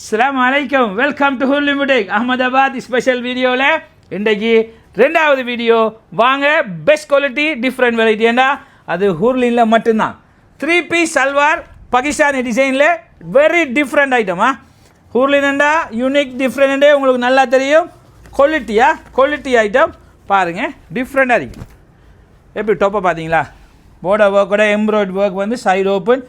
அஸ்லாம் வலைக்கம் welcome to Hoor limited Ahmedabad special வீடியோவில் இன்றைக்கு ரெண்டாவது வீடியோ வாங்க பெஸ்ட் குவாலிட்டி டிஃப்ரெண்ட் வெரைட்டி ஏண்டா? அது ஹூர்லினில் மட்டும்தான். த்ரீ பீஸ் சல்வார் பாகிஸ்தானி டிசைனில் வெரி டிஃப்ரெண்ட் ஐட்டமா ஹூர்லினண்டா யூனிக் டிஃப்ரெண்ட்டே உங்களுக்கு நல்லா தெரியும். குவாலிட்டியா குவாலிட்டி ஐட்டம் பாருங்கள் டிஃப்ரெண்ட்டாக இருக்குது எப்படி டோப்பை பார்த்தீங்களா? போர்டர் ஒர்க்கோட எம்ப்ராய்ட் ஒர்க் வந்து சைடு ஓப்பன்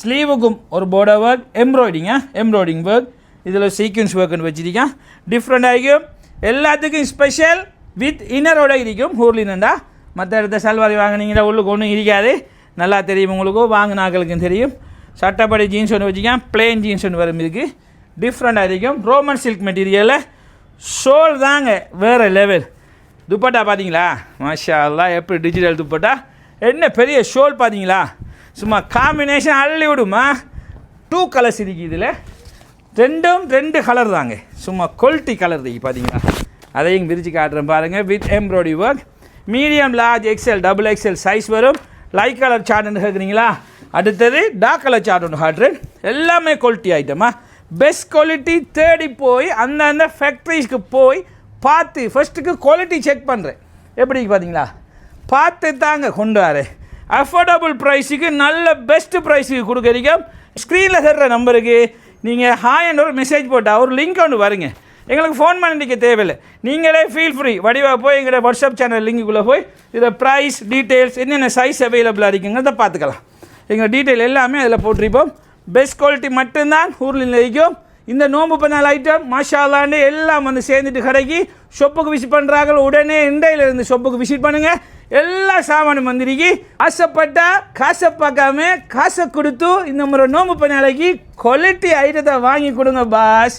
ஸ்லீவுக்கும் ஒரு போர்டர் ஒர்க் எம்ப்ராய்டிங்க எம்ப்ராய்டிங் ஒர்க் இதில் சீக்வன்ஸ் ஒர்க்குன்னு வச்சுருக்கேன். டிஃப்ரெண்ட் இருக்கும். எல்லாத்துக்கும் ஸ்பெஷல் வித் இன்னரோட இருக்கும். ஹூர்லினண்டா மற்ற இடத்த சல்வாரி வாங்கினீங்கன்னா உள்ளுக்கு ஒன்றும் இருக்காது. நல்லா தெரியும் உங்களுக்கும் வாங்கினாக்களுக்கும் தெரியும். சட்டப்படி ஜீன்ஸ் ஒன்று வச்சுக்கேன் பிளெயின் ஜீன்ஸ் ஒன்று வரும் இருக்குது டிஃப்ரெண்ட்டாக இருக்கும். ரோமன் சில்க் மெட்டீரியலில் ஷோல் தாங்க வேறு லெவல் துப்பட்டா பார்த்தீங்களா மாஷா எப்படி டிஜிட்டல் துப்பட்டா? என்ன பெரிய ஷோல் பார்த்தீங்களா சும்மா காம்பினேஷன் அள்ளி விடுமா? டூ கலர்ஸ் இருக்குது இதில். ரெண்டும் ரெண்டு கலர் தாங்க. சும்மா குவாலிட்டி கலர் இருக்கு பார்த்தீங்களா அதையும் விரிச்சு காட்டுறேன் பாருங்கள் with embroidery work medium large XL double XL size வரும். லைட் கலர் சார்ட்னு கேட்குறீங்களா அடுத்தது டார்க் கலர் சார்ட் ஒன்று காட்டுறேன். எல்லாமே குவாலிட்டி ஐட்டமா பெஸ்ட் குவாலிட்டி தேடி போய் அந்தந்த ஃபேக்ட்ரிஸ்க்கு போய் பார்த்து ஃபஸ்ட்டுக்கு குவாலிட்டி செக் பண்ணுறேன் எப்படி பார்த்தீங்களா பார்த்து தாங்க கொண்டு வரேன். அஃபோர்டபுள் ப்ரைஸுக்கு நல்ல பெஸ்ட் ப்ரைஸுக்கு கொடுக்குறீங்க. ஸ்க்ரீனில் தர்ற நம்பருக்கு நீங்கள் ஹாய் ஒரு மெசேஜ் போட்டால் ஒரு லிங்க் ஒன்று வருங்க. எங்களுக்கு ஃபோன் பண்ணிக்க தேவையில்லை. நீங்களே ஃபீல் ஃப்ரீ வடிவாக போய் எங்களோட வாட்ஸ்அப் சேனல் லிங்குக்குள்ளே போய் இதை ப்ரைஸ் டீட்டெயில்ஸ் என்னென்ன சைஸ் அவைலபிளாக இருக்குங்கிறத பார்த்துக்கலாம். எங்கள் டீட்டெயில் எல்லாமே அதில் போட்டிருப்போம். பெஸ்ட் குவாலிட்டி மட்டும்தான் ஊரில் இருக்கும் இந்த நோம்பு பண்ணால் ஐட்டம் மாஷாலாண்டு எல்லாம் வந்து சேர்ந்துட்டு கடைக்கு ஷொப்புக்கு விசிட் பண்ணுறாங்க உடனே இண்டையிலிருந்து ஷொப்புக்கு விசிட் பண்ணுங்கள் எல்லா சாமானும் மந்திரிக்கு ஆசைப்பட்டா காசை பார்க்காம காசை கொடுத்து இந்த முறை நோம்பு பண்ணாலைக்கு குவாலிட்டி ஐட்டத்தை வாங்கி கொடுங்க பாஸ்